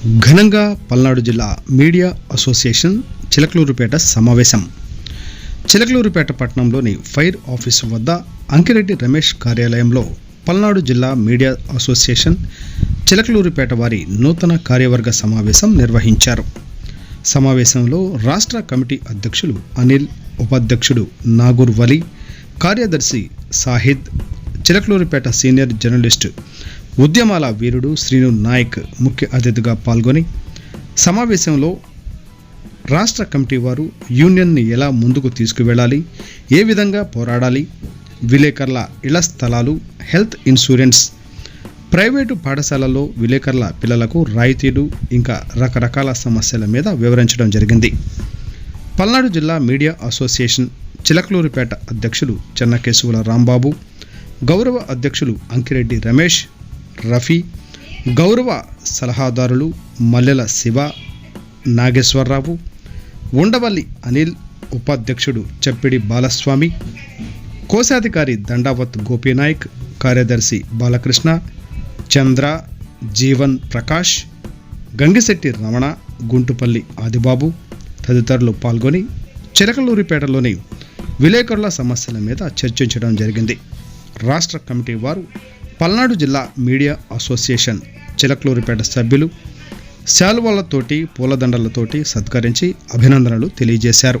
ఘనంగా పల్నాడు జిల్లా media association Chilakaluripet సమావేశం. చిలకలూరుపేట పట్టణంలోని ఫైర్ ఆఫీసు వద్ద అంకిరెడ్డి రమేష్ కార్యాలయంలో పల్నాడు జిల్లా మీడియా అసోసియేషన్ చిలకలూరుపేట వారి నూతన కార్యవర్గ సమావేశం నిర్వహించారు. సమావేశంలో రాష్ట్ర కమిటీ అధ్యక్షులు అనిల్ ఉపాధ్యక్షుడు నాగూర్ వలి కార్యదర్శి సాహిద్ చిలకలూరుపేట సీనియర్ జర్నలిస్టు ఉద్యమాల వీరుడు శ్రీను నాయక్ ముఖ్య అతిథిగా పాల్గొని సమావేశంలో రాష్ట్ర కమిటీ వారు యూనియన్ని ఎలా ముందుకు తీసుకువెళ్ళాలి ఏ విధంగా పోరాడాలి విలేకరుల ఇళ్ళ స్థలాలు హెల్త్ ఇన్సూరెన్స్ ప్రైవేటు పాఠశాలల్లో విలేకరుల పిల్లలకు రాయితీలు ఇంకా రకరకాల సమస్యల మీద వివరించడం జరిగింది. పల్నాడు జిల్లా మీడియా అసోసియేషన్ చిలకలూరిపేట అధ్యక్షులు చెన్నకేశవుల రాంబాబు గౌరవ అధ్యక్షులు అంకిరెడ్డి రమేష్ రఫీ గౌరవ సలహాదారులు మల్లెల శివ నాగేశ్వరరావు ఉండవల్లి అనిల్ ఉపాధ్యక్షుడు చెప్పిడి బాలస్వామి కోశాధికారి దండావత్ గోపీనాయక్ కార్యదర్శి బాలకృష్ణ చంద్ర జీవన్ ప్రకాష్ గంగిశెట్టి రమణ గుంటుపల్లి ఆదిబాబు తదితరులు పాల్గొని చిలకలూరిపేటలోని విలేకరుల సమస్యల మీద చర్చించడం జరిగింది. రాష్ట్ర కమిటీ వారు పల్నాడు జిల్లా మీడియా అసోసియేషన్ చిలక్లూరిపేట సభ్యులు శాలువాలతోటి పూలదండలతోటి సత్కరించి అభినందనలు తెలియజేశారు.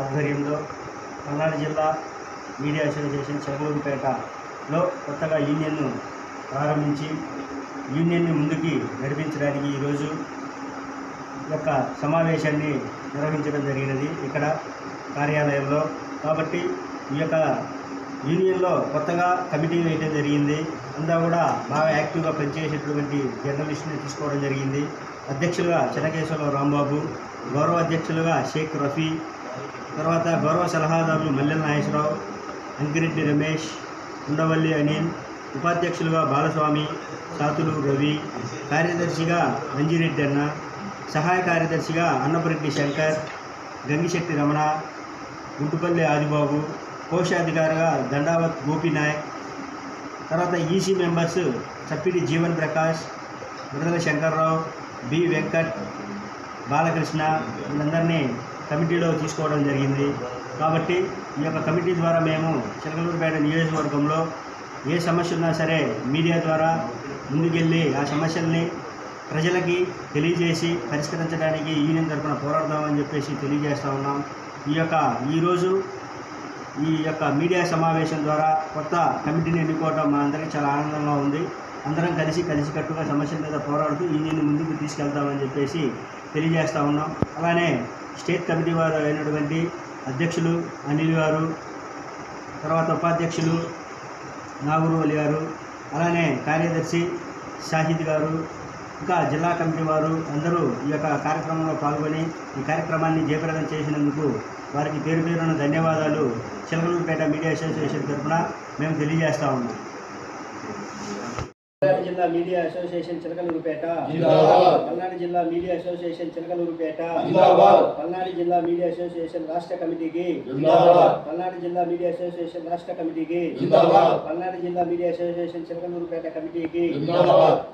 ఆధ్వర్యంలో పల్నాడు జిల్లా మీడియా అసోసియేషన్ చెగలూరుపేటలో కొత్తగా యూనియన్ను ప్రారంభించి యూనియన్ని ముందుకి నడిపించడానికి ఈరోజు ఈ యొక్క సమావేశాన్ని నిర్వహించడం జరిగినది ఇక్కడ కార్యాలయంలో. కాబట్టి ఈ యొక్క యూనియన్లో కొత్తగా కమిటీ వేయడం జరిగింది. అంతా కూడా బాగా యాక్టివ్గా పనిచేసేటటువంటి జర్నలిస్టుని తీసుకోవడం జరిగింది. అధ్యక్షులుగా చెన్నకేశ్వరరావు రాంబాబు గౌరవ అధ్యక్షులుగా షేక్ రఫీ తర్వాత గౌరవ సలహాదారులు మల్లెల నాగేశ్వరరావు అంకిరెడ్డి రమేష్ ఉండవల్లి అనిల్ ఉపాధ్యక్షులుగా బాలస్వామి సాతులు రవి కార్యదర్శిగా మంజిరెడ్డి అన్న సహాయ కార్యదర్శిగా అన్నపరెడ్డి శంకర్ గంగిశెట్టి రమణ గుంటుపల్లి ఆదిబాబు కోశాధికారిగా దండావత్ గోపీనాయక్ తర్వాత EC members Chappidi Jeevan Prakash Vidudala Shankarrao B Venkat Balakrishna వీళ్ళందరినీ కమిటీలో తీసుకోవడం జరిగింది. కాబట్టి ఈ యొక్క కమిటీ ద్వారా మేము చిలకలూరుపేట నియోజకవర్గంలో ఏ సమస్య ఉన్నా సరే మీడియా ద్వారా ముందుకెళ్ళి ఆ సమస్యల్ని ప్రజలకి తెలియజేసి పరిష్కరించడానికి యూనియన్ తరఫున పోరాడదామని చెప్పేసి తెలియజేస్తూ ఉన్నాం. ఈ యొక్క ఈరోజు ఈ యొక్క మీడియా సమావేశం ద్వారా కొత్త కమిటీని ఎన్నుకోవడం మా అందరికీ చాలా ఆనందంగా ఉంది. అందరం కలిసి కలిసికట్టుగా సమస్యల మీద పోరాడుతూ యూనియన్ ముందుకు తీసుకెళ్తామని చెప్పేసి తెలియజేస్తూ ఉన్నాం. అలానే స్టేట్ కమిటీ వారు అయినటువంటి అధ్యక్షులు అనిల్ గారు తర్వాత ఉపాధ్యక్షులు నాగూరు గారు అలానే కార్యదర్శి షాహిద్ గారు ఇంకా జిల్లా కమిటీ వారు అందరూ ఈ యొక్క కార్యక్రమంలో పాల్గొని ఈ కార్యక్రమాన్ని జయప్రదం చేసినందుకు వారికి పేరు పేరున ధన్యవాదాలు. చిలకలూరుపేట మీడియా అసోసియేషన్ తరఫున మేము తెలియజేస్తా ఉన్నాం. పల్నాడు జిల్లా మీడియా అసోసియేషన్ చిలకలూరుపేట. పల్నాడు జిల్లా మీడియా అసోసియేషన్ చిలకలూరుపేట. పల్నాడు జిల్లా మీడియా అసోసియేషన్ రాష్ట్ర కమిటీకి. పల్నాడు జిల్లా మీడియా అసోసియేషన్ రాష్ట్ర కమిటీకి. పల్నాడు జిల్లా మీడియా అసోసియేషన్ చిలకలూరుపేట కమిటీకి.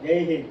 జై హింద్.